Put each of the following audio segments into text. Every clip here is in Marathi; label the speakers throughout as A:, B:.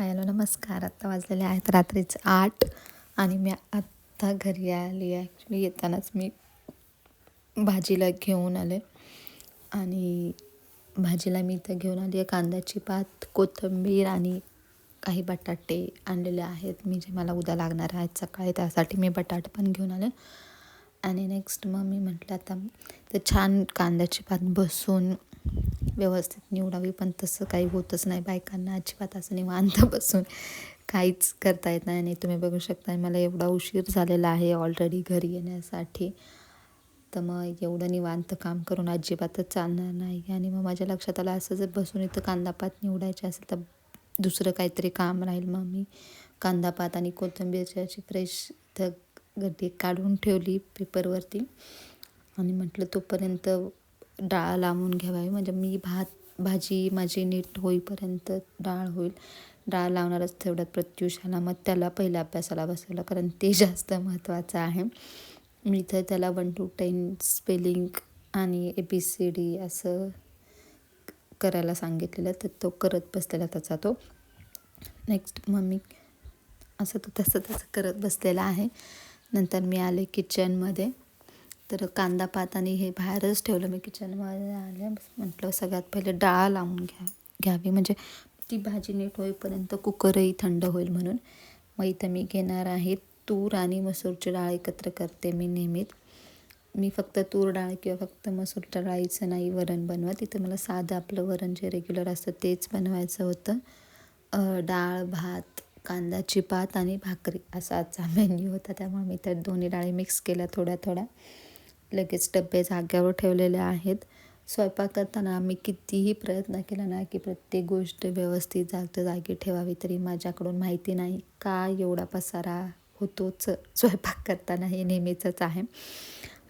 A: हाय हॅलो नमस्कार. आत्ता वाजलेले आहेत रात्रीच आठ आणि मी आत्ता घरी आली आहे. ॲक्च्युली येतानाच मी भाजीला घेऊन आले. आणि भाजीला मी इथं घेऊन आली आहे कांद्याची पात कोथिंबीर आणि काही बटाटे आणलेले आहेत. मी जे मला उद्या लागणार आहेत सकाळी त्यासाठी मी बटाटे पण घेऊन आले. आणि नेक्स्ट मग मी म्हटलं आता तर छान कांद्याची पात बसून व्यवस्थित निवडावी पण तसं काही होतच नाही. बायकांना अजिबात असं निवांत बसून काहीच करता येत नाही आणि तुम्ही बघू शकता मला एवढा उशीर झालेला आहे ऑलरेडी घरी येण्यासाठी. तर मग एवढं निवांत काम करून अजिबातच चालणार नाही. आणि मग माझ्या लक्षात आलं असं जर बसून इथं कांदापात निवडायचे असेल तर दुसरं काहीतरी काम राहील. मग मी कांदापात आणि कोथिंबीरची अशी फ्रेश इथं गड्डी काढून ठेवली पेपरवरती आणि म्हटलं तोपर्यंत डाळ लावून घ्यावी. म्हणजे मी भात भाजी माझी नीट होईपर्यंत डाळ होईल. डाळ लावणारच तेवढ्यात प्रत्युष आला. मग त्याला पहिल्या अभ्यासाला बसवलं. कारण ते जास्त महत्त्वाचं आहे. मी इथं त्याला वन टू टेन स्पेलिंग आणि ए बी सी डी असं करायला सांगितलेलं. तर तो करत बसलेला त्याचा तो. नेक्स्ट मग मी असं तो तसं तसं करत बसलेला आहे. नंतर मी आले किचनमध्ये तर कांदा पात आणि हे बाहेरच ठेवलं मी किचनमध्ये आले म्हटलं सगळ्यात पहिले डाळ लावून घ्या घ्यावी. म्हणजे ती भाजी नीट होईपर्यंत कुकरही थंड होईल म्हणून. मग इथं मी घेणार आहे तूर आणि मसूरची डाळ एकत्र करते मी नेहमीच. मी फक्त तूर डाळ किंवा फक्त मसूरच्या डाळीचं नाही वरण बनवत. इथं मला साधं आपलं वरण जे रेग्युलर असतं तेच बनवायचं होतं. डाळ भात कांदाची पात आणि भाकरी असा आजचा मेन्यू होता. त्यामुळे मी तर दोन्ही डाळी मिक्स केल्या थोड्या थोड्या लगेच डबे जाग्यावर ठेवलेले आहेत. स्वयंपाक करताना आम्ही कितीही प्रयत्न केला ना की प्रत्येक गोष्ट व्यवस्थित जागच्या जागी ठेवावी तरी माझ्याकडून माहिती नाही का एवढा पसारा होतोच. स्वयंपाक करताना हे नेहमीचंच आहे.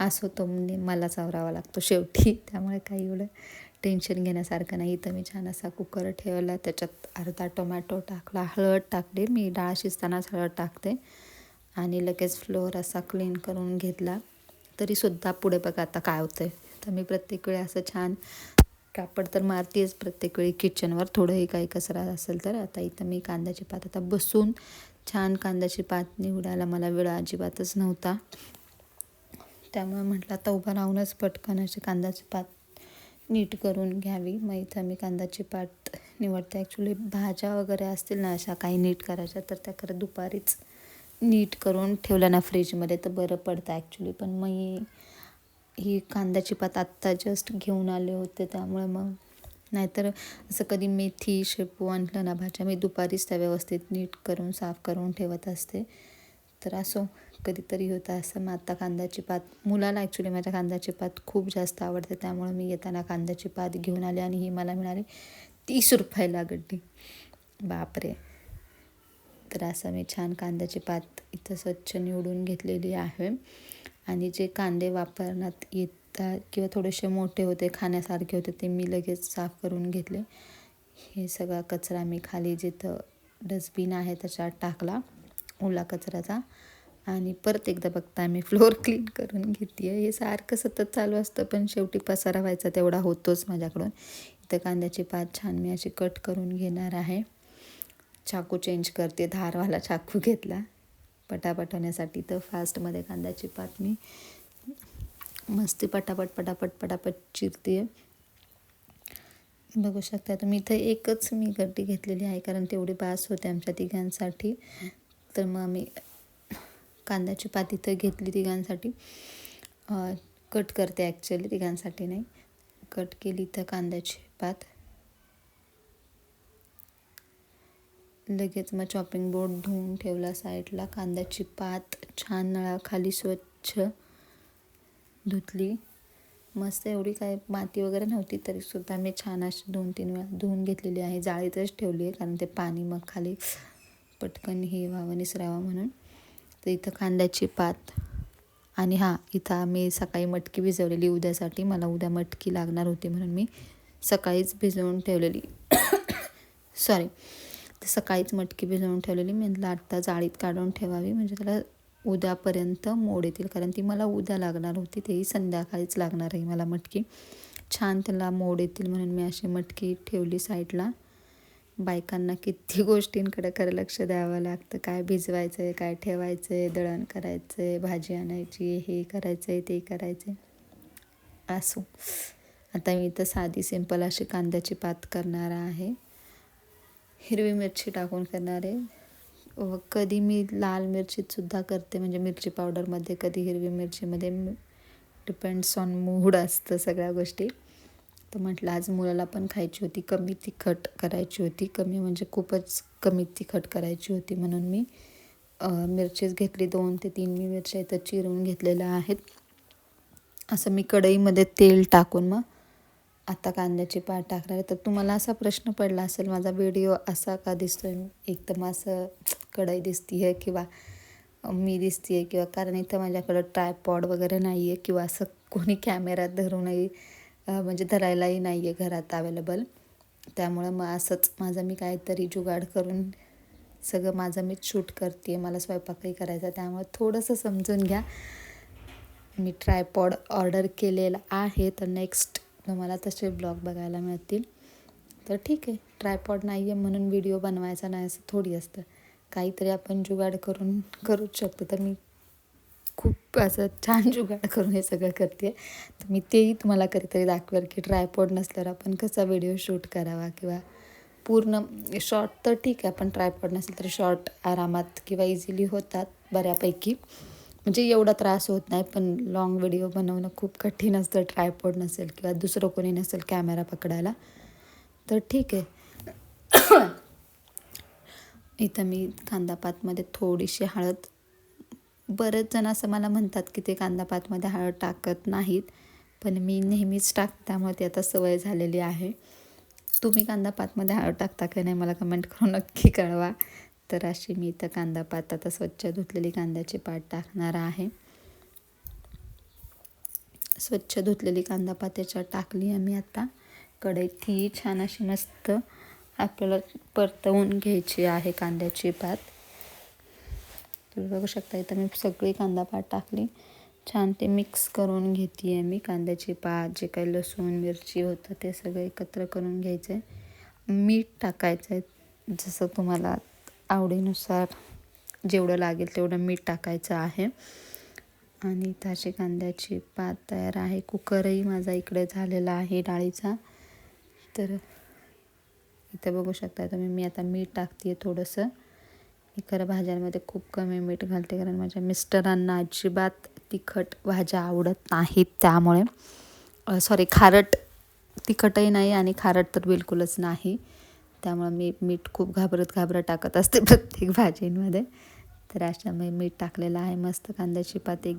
A: असं तो म्हणजे मला चावरावा लागतो शेवटी. त्यामुळे काही एवढं टेन्शन घेण्यासारखं नाही. तर मी छान असा कुकर ठेवला. त्याच्यात अर्धा टोमॅटो टाकला. हळद टाकली. मी डाळ शिजतानाच हळद टाकते. आणि लगेच फ्लोअर असा क्लीन करून घेतला. तरीसुद्धा पुढे बघा आता काय होतं आहे तर मी प्रत्येक वेळी असं छान कापड तर मारतेच प्रत्येक वेळी किचनवर. थोडंही काही कचरा असेल तर आता इथं मी कांद्याची पात आता बसून छान कांद्याची पात निवडायला मला वेळ अजिबातच नव्हता. त्यामुळे म्हटलं आता उभं राहूनच पटकन अशी कांद्याची पात नीट करून घ्यावी. मग इथं मी कांद्याची पात निवडते. ॲक्च्युली भाज्या वगैरे असतील ना अशा काही नीट करायच्या तर त्या खरं दुपारीच नीट करून ठेवलं ना फ्रीजमध्ये तर बरं पडतं ॲक्च्युली पण मग ही कांद्याची पात आत्ता जस्ट घेऊन आले होते त्यामुळे मग नाहीतर असं कधी मेथी शेपू आणलं ना भाज्या मी दुपारीच त्या व्यवस्थित नीट करून साफ करून ठेवत असते. तर असो कधीतरी होतं असं. मग आता कांद्याची पात मुलाला ॲक्च्युली माझ्या कांद्याची पात खूप जास्त आवडते त्यामुळे मी येताना कांद्याची पात घेऊन आले आणि ही मला मिळाली तीस रुपयाला गड्डी. बापरे. तर असं मी छान कांद्याची पात इथं स्वच्छ निवडून घेतलेली आहे. आणि जे कांदे वापरण्यात येतात किंवा थोडेसे मोठे होते खाण्यासारखे होते ते मी लगेच साफ करून घेतले. हे सगळा कचरा मी खाली जिथं डस्टबिन आहे त्याच्यात टाकला ओला कचऱ्याचा. आणि परत एकदा बघता मी फ्लोअर क्लीन करून घेते आहे हे सारखं सतत चालू असतं पण शेवटी पसारा व्हायचा तेवढा होतोच माझ्याकडून. इथं कांद्याची पात छान मी अशी कट करून घेणार आहे. चाकू चेंज करते धारवाला चाकू घेतला. पटापट होण्यासाठी तर फास्टमध्ये कांद्याची पात मी मस्ती पटापट पटापट पटापट चिरते. बघू शकता तुम्ही इथं एकच मी गड्डी घेतलेली आहे कारण तेवढी बास होते आमच्या तिघांसाठी. तर मग आम्ही कांद्याची पात इथं घेतली तिघांसाठी. कट करते ॲक्च्युली तिघांसाठी नाही. कट केली तर कांद्याची पात. लगेच मग चॉपिंग बोर्ड धुवून ठेवला साईडला कांद्याची पात छान नळाखाली स्वच्छ धुतली. मस्त एवढी काय माती वगैरे नव्हती तरीसुद्धा मी छान अशी दोन तीन वेळा धुवून घेतलेली आहे. जाळीतच ठेवली आहे कारण ते पाणी मग खाली पटकन हे व्हावं निसरावं म्हणून. तर इथं कांद्याची पात आणि हां इथं आम्ही सकाळी मटकी भिजवलेली उद्यासाठी मला उद्या मटकी लागणार होती म्हणून मी सकाळीच भिजवून ठेवलेली. सॉरी ते सकाळीच मटकी भिजवून ठेवलेली मी म्हटलं आत्ता जाळीत काढून ठेवावी. म्हणजे त्याला उद्यापर्यंत मोड येतील. कारण ती मला उद्या लागणार होती तेही संध्याकाळीच लागणार आहे मला मटकी. छान त्याला मोड येतील म्हणून मी अशी मटकी ठेवली साईडला. बायकांना किती गोष्टींकडे खरं लक्ष द्यावं लागतं. काय भिजवायचं आहे काय ठेवायचं आहे दळण करायचं आहे भाजी आणायची हे करायचं आहे ते करायचं आहे असो. आता मी इथं साधी सिंपल अशी कांद्याची पात करणार आहे. हिरवी मिरची टाकून करणार आहे. व कधी मी लाल मिरचीतसुद्धा करते म्हणजे मिरची पावडरमध्ये कधी हिरवी मिरचीमध्ये. डिपेंड्स ऑन मूड असतं सगळ्या गोष्टी. तर म्हटलं आज मुलाला पण खायची होती कमी तिखट करायची होती. कमी म्हणजे खूपच कमी तिखट करायची होती म्हणून मी मिरचीच घेतली. दोन ते तीन मी मिरच्या इथं चिरून घेतलेल्या आहेत. असं मी कढईमध्ये तेल टाकून मग आता कांद्याची पाट टाकणार आहे. तर तुम्हाला असा प्रश्न पडला असेल माझा व्हिडिओ असा का दिसतोय? एकदम असं कढई दिसती आहे किंवा मी दिसते आहे किंवा कारण इथं माझ्याकडं ट्रायपॉड वगैरे नाही आहे किंवा असं कोणी कॅमेऱ्यात धरूनही म्हणजे धरायलाही नाही आहे घरात अवेलेबल त्यामुळं मग असंच माझं मी काहीतरी जुगाड करून सगळं माझं मीच शूट करते मला स्वयंपाकही करायचा त्यामुळे थोडंसं समजून घ्या. मी ट्रायपॉड ऑर्डर केलेला आहे. तर नेक्स्ट तुम्हाला तसे ब्लॉग बघायला मिळतील. तर ठीक आहे ट्रायपॉड नाही आहे म्हणून व्हिडिओ बनवायचा नाही असं थोडी असतं. काहीतरी आपण जुगाड करून करूच शकतो. तर मी खूप असं छान जुगाड करून हे सगळं करते तर मी तेही तुम्हाला कधीतरी दाखवेल की ट्रायपॉड नसल्यावर आपण कसा व्हिडिओ शूट करावा किंवा पूर्ण शॉर्ट तर ठीक आहे आपण ट्रायपॉड नसेल तर शॉर्ट आरामात किंवा इझिली होतात बऱ्यापैकी. म्हणजे एवढा त्रास होत नाही पण लाँग व्हिडिओ बनवणं खूप कठीण असतं. ट्रायपॉड नसेल किंवा दुसरं कोणी नसेल कॅमेरा पकडायला. तर ठीक आहे. इथं मी कांदापातमध्ये थोडीशी हळद बरेच जण असं मला म्हणतात की ते कांदापातमध्ये हळद टाकत नाहीत पण मी नेहमीच टाक त्यामुळे ती आता सवय झालेली आहे. तुम्ही कांदापातमध्ये हळद टाकता की नाही मला कमेंट करून नक्की कळवा. तर अशी मी इथं कांदापात आता स्वच्छ धुतलेली कांद्याची पात टाकणार आहे. स्वच्छ धुतलेली कांदा पात याच्यात टाकली आम्ही आता. कढईत ती छान अशी मस्त आपल्याला परतवून घ्यायची आहे कांद्याची पात. तुम्ही बघू शकता इथं मी सगळी कांदा पात टाकली. छान ते मिक्स करून घेते आहे मी कांद्याची पात जे काही लसूण मिरची होतं ते सगळं एकत्र करून घ्यायचं आहे मीठ टाकायचं आहे जसं तुम्हाला आवडीनुसार जेवढं लागेल तेवढं मीठ टाकायचं आहे. आणि ताशी कांद्याची पात तयार आहे. कुकरही माझा इकडे झालेला आहे डाळीचा. तर इथं बघू शकता तुम्ही मी आता मीठ टाकते आहे थोडंसं. मी खरं भाज्यांमध्ये खूप कमी मीठ घालते कारण माझ्या मिस्टरांना अजिबात तिखट भाज्या आवडत नाहीत त्यामुळे. सॉरी खारट तिखटही नाही आणि खारट तर बिलकुलच नाही. त्यामुळं मी मीठ खूप घाबरत घाबरत टाकत असते प्रत्येक भाजींमध्ये. तर अशामुळे मीठ टाकलेलं आहे. मस्त कांद्याची पात एक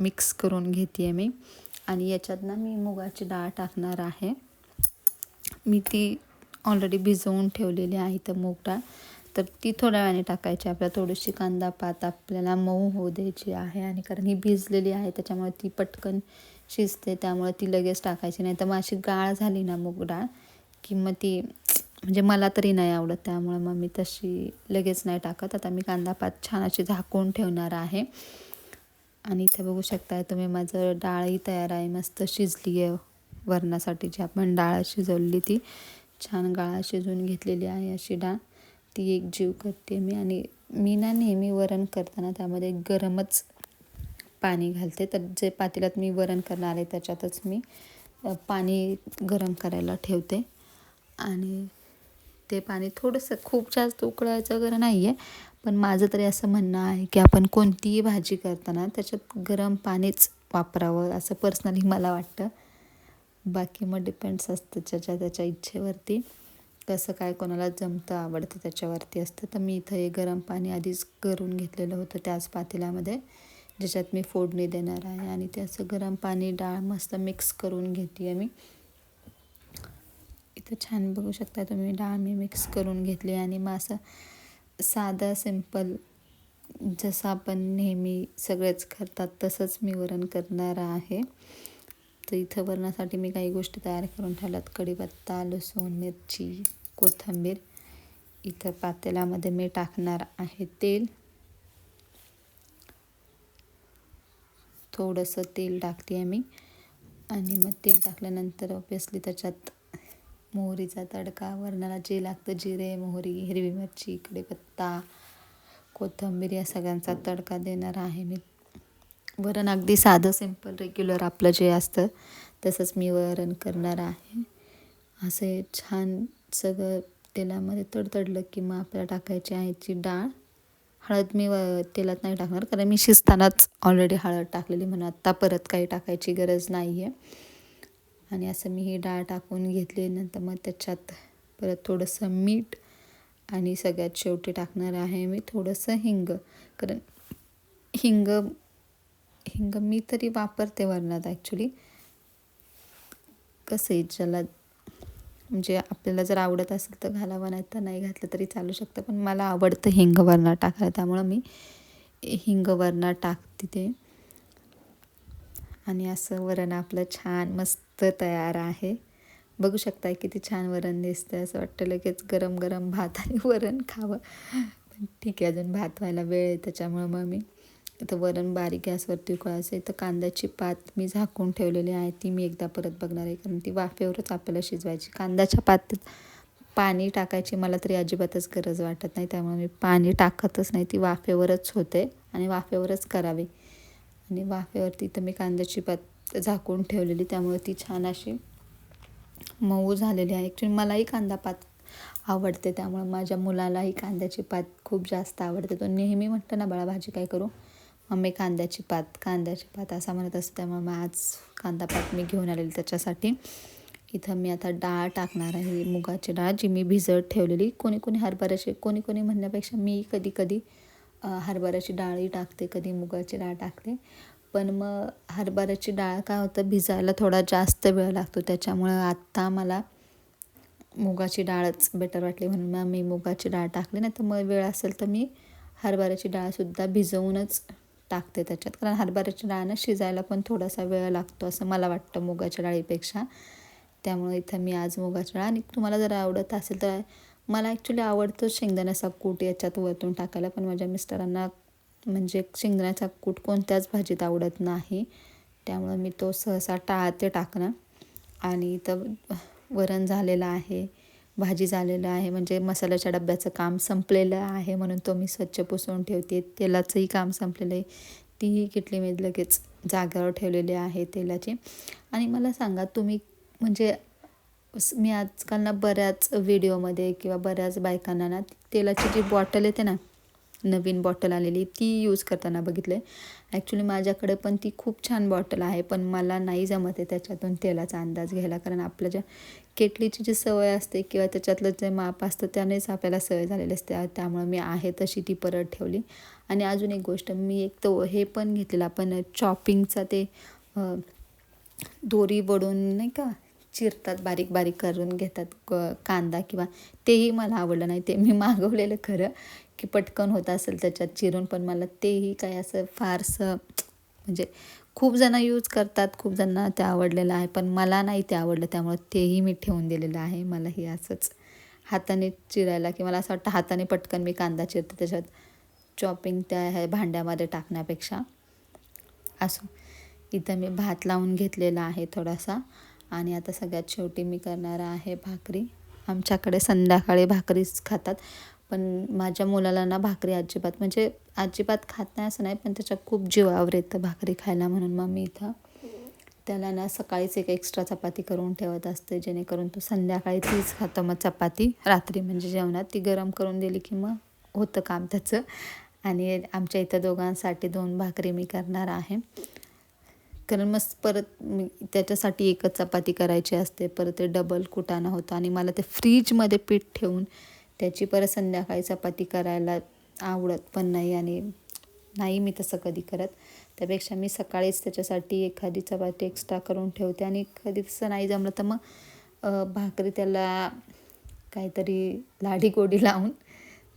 A: मिक्स करून घेते आहे मी. आणि याच्यात ना मी मुगाची डाळ टाकणार आहे. मी ती ऑलरेडी भिजवून ठेवलेली आहे तर मूग डाळ. तर ती थोड्या वेळाने टाकायची. आपल्याला थोडीशी कांदा पात आपल्याला मऊ होऊ द्यायची आहे आणि कारण ही भिजलेली आहे त्याच्यामुळे ती पटकन शिजते. त्यामुळे ती लगेच टाकायची. नाही तर मग अशी गाळ झाली ना मूग डाळ की मग ती म्हणजे मला तरी नाही आवडत त्यामुळे मग मी तशी लगेच नाही टाकत. आता मी कांदा पात छान अशी झाकून ठेवणार आहे. आणि इथे बघू शकताय तुम्ही माझं डाळही तयार आहे मस्त शिजली आहे वरणासाठी जी आपण डाळ शिजवली ती. छान गाळा शिजवून घेतलेली आहे अशी डाळ. ती एक जीव करते मी आणि मी ना नेहमी वरण करताना त्यामध्ये गरमच पाणी घालते. तर जे पातेल्यात मी वरण करणार आहे त्याच्यातच मी पाणी गरम करायला ठेवते. आणि ते पाणी थोडंसं खूप जास्त उकळायचं वगैरे नाही आहे पण माझं तरी असं म्हणणं आहे की आपण कोणतीही भाजी करताना त्याच्यात गरम पाणीच वापरावं असं पर्सनली मला वाटतं. बाकी मग डिपेंड्स असतं ज्याच्या त्याच्या इच्छेवरती. कसं काय कोणाला जमतं आवडतं त्याच्यावरती असतं. तर मी इथं हे गरम पाणी आधीच करून घेतलेलं होतं त्याच पातेल्यामध्ये ज्याच्यात मी फोडणी देणार आहे. आणि ते असं गरम पाणी डाळ मस्त मिक्स करून घेते आहे मी. तर छान बघू शकता तुम्ही. डाळ मी मिक्स करून घेतली आणि मग असं साधं सिंपल जसं आपण नेहमी सगळेच करतात तसंच मी वरण करणार आहे. तर इथं वरणासाठी मी काही गोष्टी तयार करून ठेवल्यात. कढीपत्ता लसूण मिरची कोथिंबीर. इथं पातेल्यामध्ये मी टाकणार आहे तेल. थोडंसं तेल टाकते आहे मी आणि मग तेल टाकल्यानंतर ऑब्वियसली त्याच्यात मोहरीचा तडका वरणाला जे लागतं जिरे मोहरी हिरवी मिरची कढीपत्ता कोथिंबीर या सगळ्यांचा तडका देणार आहे मी. वरण अगदी साधं सिंपल रेग्युलर आपलं जे असतं तसंच मी वरण करणार आहे. असे छान सगळं तेलामध्ये तडतडलं की मग आपल्याला टाकायची आहे ची डाळ. हळद मी व तेलात नाही टाकणार कारण मी शिजतानाच ऑलरेडी हळद टाकलेली म्हणून आत्ता परत काही टाकायची गरज नाही आहे आणि असं मी ही डाळ टाकून घेतली नंतर मग त्याच्यात परत थोडंसं मीठ आणि सगळ्यात शेवटी टाकणार आहे मी थोडंसं हिंग. कारण हिंग हिंग मी तरी वापरते वरणात ॲक्च्युली कसं आहे ज्याला म्हणजे आपल्याला जर आवडत असेल तर घालावं नाही तर नाही घातलं तरी चालू शकतं. पण मला आवडतं हिंग वरणात टाकायला त्यामुळं मी हिंग वरणात टाकते ते. आणि असं वरण आपलं छान मस्त तयार आहे. बघू शकताय किती छान वरण दिसतं असं वाटतं लगेच गरम गरम भात आणि वरण खावं. पण ठीक आहे अजून भात व्हायला वेळ आहे त्याच्यामुळं मग मी इथं वरण बारीक गॅसवरती उकळायचं इथं कांद्याची पात मी झाकून ठेवलेली आहे. ती मी एकदा परत बघणार आहे. कारण ती वाफेवरच आपल्याला शिजवायची. कांद्याच्या पातीत पाणी टाकायची मला तरी अजिबातच गरज वाटत नाही. त्यामुळे मी पाणी टाकतच नाही. ती वाफेवरच होते आणि वाफेवरच करावी. आणि वाफेवरती तर मी कांद्याची पात झाकून ठेवलेली त्यामुळे ती छान अशी मऊ झालेली आहे. ॲक्च्युली मलाही कांदा पात आवडते त्यामुळे माझ्या मुलालाही कांद्याची पात खूप जास्त आवडते. तो नेहमी म्हणतो ना बाळा भाजी काय करू? मम्मी कांद्याची पात कांद्याची पात असा म्हणत असते. त्यामुळे मग आज कांदा पात मी घेऊन आलेली त्याच्यासाठी. इथं मी आता डाळ टाकणार आहे मुगाची डाळ जी मी भिजत ठेवलेली. कोणी कोणी हरभऱ्याची कोणी कोणी म्हणण्यापेक्षा मी कधी कधी हरभऱ्याची डाळही टाकते कधी मुगाची डाळ टाकते. पण मग हरभऱ्याची डाळ काय होतं भिजायला थोडा जास्त वेळ लागतो. त्याच्यामुळं आत्ता मला मुगाची डाळच बेटर वाटली म्हणून मग मी मुगाची डाळ टाकली. नाही तर मग वेळ असेल तर मी हरभऱ्याची डाळसुद्धा भिजवूनच टाकते त्याच्यात. कारण हरभऱ्याची डाळ शिजायला पण थोडासा वेळ लागतो असं मला वाटतं मुगाच्या डाळीपेक्षा. त्यामुळे इथं मी आज मुगाची डाळ आणि तुम्हाला जर आवडत असेल तर मला ॲक्च्युली आवडतं शेंगदाण्याचा कूट याच्यात वरतून टाकायला. पण माझ्या मिस्टरांना म्हणजे शेंगण्याचा कूट कोणत्याच भाजीत आवडत नाही. त्यामुळं मी तो सहसा टाळते टाकणं. आणि इथं वरण झालेलं आहे भाजी झालेलं आहे म्हणजे मसाल्याच्या डब्याचं काम संपलेलं आहे म्हणून तो मी स्वच्छ पुसून ठेवते. तेलाचंही काम संपलेलं आहे. तीही किटली मी लगेच जाग्यावर ठेवलेली आहे तेलाची. आणि मला सांगा तुम्ही म्हणजे मी आजकाल ना बऱ्याच व्हिडिओमध्ये किंवा बऱ्याच बायकांना ना तेलाची जी बॉटल येते ना नवीन बॉटल आलेली ती यूज करताना बघितलं. आहे ॲक्च्युली माझ्याकडे पण ती खूप छान बॉटल आहे पण मला नाही जमत आहे त्याच्यातून तेलाचा अंदाज घ्यायला. कारण आपल्या ज्या केटलीची जी सवय असते किंवा त्याच्यातलं जे माप असतं त्यानेच आपल्याला सवय झालेली असते. त्यामुळे मी आहे तशी ती परत ठेवली. आणि अजून एक गोष्ट मी एक तो हे पण घेतलेलं आपण चॉपिंगचा ते दोरी वडून नाही का चिरतात बारीक बारीक करून घेतात कांदा किंवा तेही मला आवडलं नाही. ते मी मागवलेलं खरं. की पटकन होत असेल त्याच्यात चिरून पण मला तेही काय असं फारसं म्हणजे खूप जणं यूज करतात खूप जणांना ते आवडलेलं आहे पण मला नाही ते आवडलं त्यामुळे तेही मी ठेवून दिलेलं आहे. मला हे असंच हाताने चिरायला की मला असं वाटतं हाताने पटकन मी कांदा चिरते त्याच्यात चॉपिंग त्या ह्या भांड्यामध्ये टाकण्यापेक्षा. असो. इथं मी भात लावून घेतलेला आहे थोडासा. आणि आता सगळ्यात शेवटी मी करणार आहे भाकरी. आमच्याकडे संध्याकाळी भाकरीच खातात. पण माझ्या मुलाला ना भाकरी अजिबात म्हणजे अजिबात खात नाही असं नाही पण त्याच्या खूप जीवावर येतं भाकरी खायला म्हणून मग मी इथं. त्याला ना सकाळीच एक एक्स्ट्रा चपाती करून ठेवत असते जेणेकरून तो संध्याकाळी तीच खातो. मग चपाती रात्री म्हणजे जेवणात ती गरम करून दिली की मग होतं काम त्याचं. आणि आमच्या इथं दोघांसाठी दोन भाकरी मी करणार आहे. कारण मग परत मी त्याच्यासाठी एकच चपाती करायची असते परत ते डबल कुटाणा होतं आणि मला ते फ्रीजमध्ये पीठ ठेवून त्याची परत संध्याकाळी चपाती करायला आवडत पण नाही आणि नाही मी तसं कधी करत. त्यापेक्षा मी सकाळीच त्याच्यासाठी एखादी चपाती एक्स्ट्रा करून ठेवते आणि कधी तसं नाही जमलं तर मग भाकरी त्याला काहीतरी लाडी गोडी लावून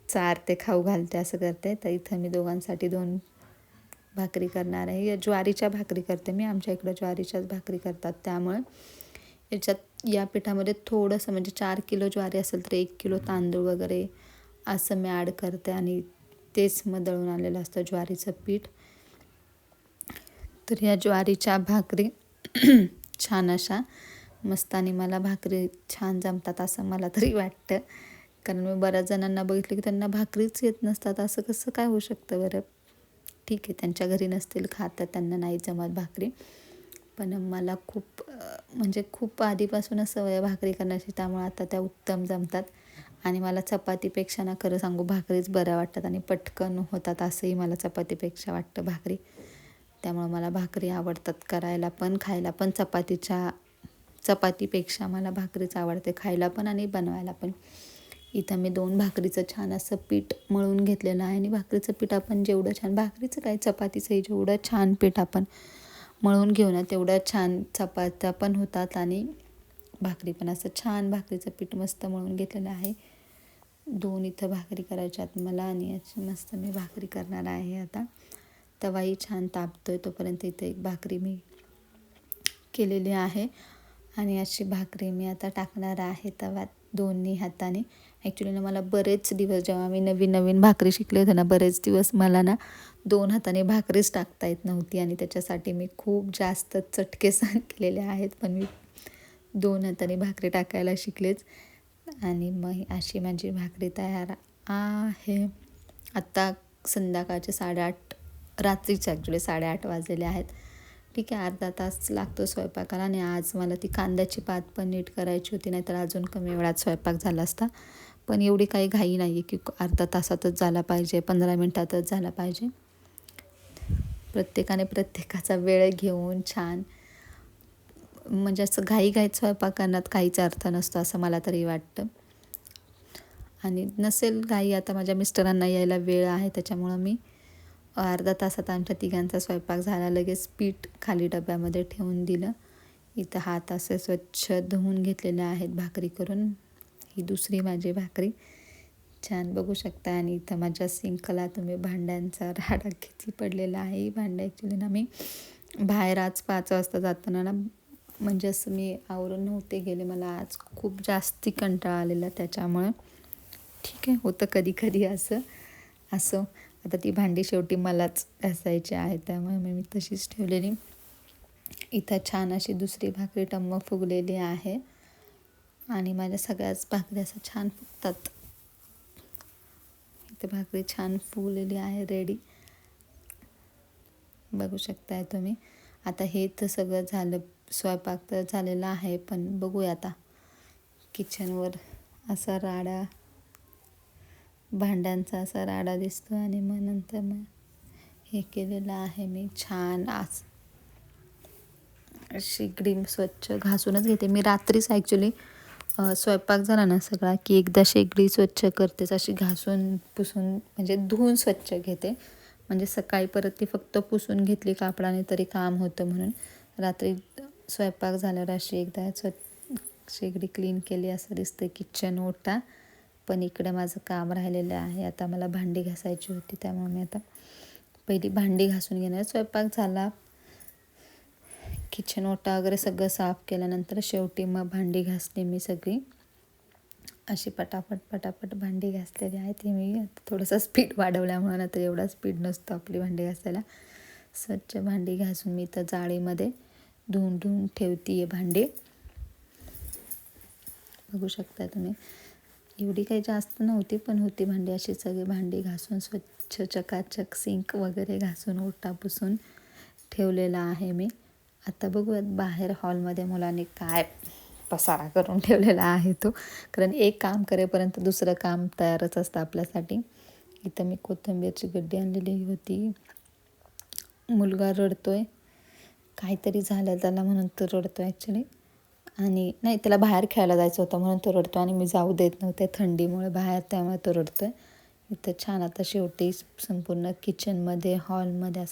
A: चारते खाऊ घालते असं करते. तर इथं मी दोघांसाठी दोन भाकरी करणार आहे. ज्वारीच्या भाकरी करते मी. आमच्या इकडं ज्वारीच्याच भाकरी करतात त्यामुळे. याच्यात या पिठामध्ये थोडंसं म्हणजे चार किलो ज्वारी असेल तर एक किलो तांदूळ वगैरे असं मी ॲड करते आणि तेच मग दळून आलेलं असतं ज्वारीचं पीठ. तर ह्या ज्वारीच्या भाकरी छान अशा मस्त आणि मला भाकरी छान जमतात असं मला तरी वाटतं. कारण मी बऱ्याच जणांना बघितलं की त्यांना भाकरीच येत नसतात. असं कसं काय होऊ शकतं बरं? ठीक आहे त्यांच्या घरी नसतील खातात त्यांना नाही जमत भाकरी. पण मला खूप म्हणजे खूप आधीपासूनच सवय भाकरी करण्याची त्यामुळे आता त्या उत्तम जमतात. आणि मला चपातीपेक्षा ना खरं सांगू भाकरीच बऱ्या वाटतात आणि पटकन होतात असंही मला चपातीपेक्षा वाटतं भाकरी. त्यामुळं मला भाकरी आवडतात करायला पण खायला पण. चपातीच्या चपातीपेक्षा मला भाकरीच आवडते खायला पण आणि बनवायला पण. इथं मी दोन भाकरीचं छान असं पीठ मळून घेतलेलं आहे आणि भाकरीचं पीठ आपण जेवढं छान भाकरीचं काय चपातीचंही जेवढं छान पीठ आपण मळून घेऊ ना तेवढ्या छान चपात्या पण होतात आणि भाकरी पण. असं छान भाकरीचं पीठ मस्त मळून घेतलेलं आहे. दोन इथं भाकरी करायच्यात मला आणि याची मस्त मी भाकरी करणार आहे आता. तवाही छान तापतोय तोपर्यंत इथं एक भाकरी मी केलेली आहे. आणि अशी भाकरी मी आता टाकणार आहे तव्यात दोन्ही हाताने. ॲक्च्युली ना मला बरेच दिवस जेव्हा मी नवीन नवीन भाकरी शिकले होते ना बरेच दिवस मला ना दोन हाताने भाकरीच टाकता येत नव्हती आणि त्याच्यासाठी मी खूप जास्त चटके सण केलेले आहेत. पण मी दोन हाताने भाकरी टाकायला शिकलेच. आणि मग अशी माझी भाकरी तयार आहे. आत्ता संध्याकाळचे साडेआठ रात्रीचे ॲक्च्युली साडेआठ वाजलेले आहेत. ठीक आहे अर्धा तास लागतो स्वयंपाकाला आणि आज मला ती कांद्याची पात पण नीट करायची होती नाहीतर अजून कमी वेळात स्वयंपाक झाला असता. पण एवढी काही घाई नाही आहे की अर्धा तासातच झाला पाहिजे पंधरा मिनटातच झाला पाहिजे. प्रत्येकाने प्रत्येकाचा वेळ घेऊन छान म्हणजे असं घाईघाईत स्वयंपाक करण्यात काहीच अर्थ नसतो असं मला तरी वाटतं. आणि नसेल घाई आता माझ्या मिस्टरांना यायला वेळ आहे त्याच्यामुळं मी अर्धा तासात आमच्या तिघांचा स्वयंपाक झाला लगेच पीठ खाली डब्यामध्ये ठेवून दिलं. इथं हात असे स्वच्छ धुवून घेतलेले आहेत भाकरी करून. ही दुसरी माझी भाकरी. छान बघू शकता. आणि इथं माझ्या सिंकला तुम्ही भांड्यांचा राडा किती पडलेला आहे. ही भांडं ॲक्च्युली ना मी बाहेर आज पाच वाजता जाताना ना म्हणजे असं मी आवरून नव्हते गेले. मला आज खूप जास्ती कंटाळा आलेला त्याच्यामुळं. ठीक आहे होतं कधी कधी असं. असं आता ती भांडी शेवटी मलाच घासायची आहे त्यामुळे मी तशीच ठेवलेली. इथं छान अशी दुसरी भाकरी टम्म फुगलेली आहे. आणि माझ्या सगळ्याच भाकरी असं छान फुगतात. इथे भाकरी छान फुगलेली आहे रेडी बघू शकताय तुम्ही. आता हे तर सगळं झालं स्वयंपाक तर झालेला आहे पण बघूया आता. किचनवर असा राडा भांड्यांचा असा राडा दिसतो आणि मग नंतर मग हे केलेलं आहे मी छान आज. शेगडी स्वच्छ घासूनच घेते. मी रात्रीच ॲक्च्युली स्वयंपाक झाला ना सगळा की एकदा शेगडी स्वच्छ करतेच अशी घासून पुसून म्हणजे धुवून स्वच्छ घेते. म्हणजे सकाळी परत ती फक्त पुसून घेतली कापडाने तरी काम होतं म्हणून. रात्री स्वयंपाक झाल्यावर अशी एकदा स्वच्छ शेगडी क्लीन केली असं दिसतं किचन ओटा. पण इकडे माझं काम राहिलेलं आहे. आता मला भांडी घासायची होती त्यामुळे मी आता पहिली भांडी घासून घेणार. स्वयंपाक झाला. किचन ओटा वगैरे सगळं साफ केल्यानंतर शेवटी मग भांडी घासली मी सगळी. अशी पटापट पटापट भांडी घासलेली आहे ती मी. थोडंसं स्पीड वाढवल्यामुळे ना तर एवढा स्पीड नसतो आपली भांडी घासायला. स्वच्छ भांडी घासून मी तर जाळीमध्ये धुवून धुवून ठेवती आहे भांडी. बघू शकता तुम्ही. एवढी काही जास्त नव्हती पण होती भांडी अशी सगळी भांडी घासून स्वच्छ चकाचक सिंक वगैरे घासून ओटा पुसून ठेवलेला आहे मी. आता बघूयात बाहेर हॉलमध्ये मुलांनी काय पसारा करून ठेवलेला आहे तो. कारण एक काम करेपर्यंत दुसरं काम तयारच असतं आपल्यासाठी. इथं मी कोथिंबीरची गड्डी आणलेली होती. मुलगा रडतो आहे काहीतरी झालं त्याला म्हणून तो रडतो ॲक्च्युली आणि नाही त्याला बाहेर खेळायला जायचं होतं म्हणून तो रडतो आणि मी जाऊ देत नव्हते थंडीमुळे बाहेर त्यामुळे तो रडतो आहे इथं छान आता शेवटी संपूर्ण किचनमध्ये हॉलमध्ये असं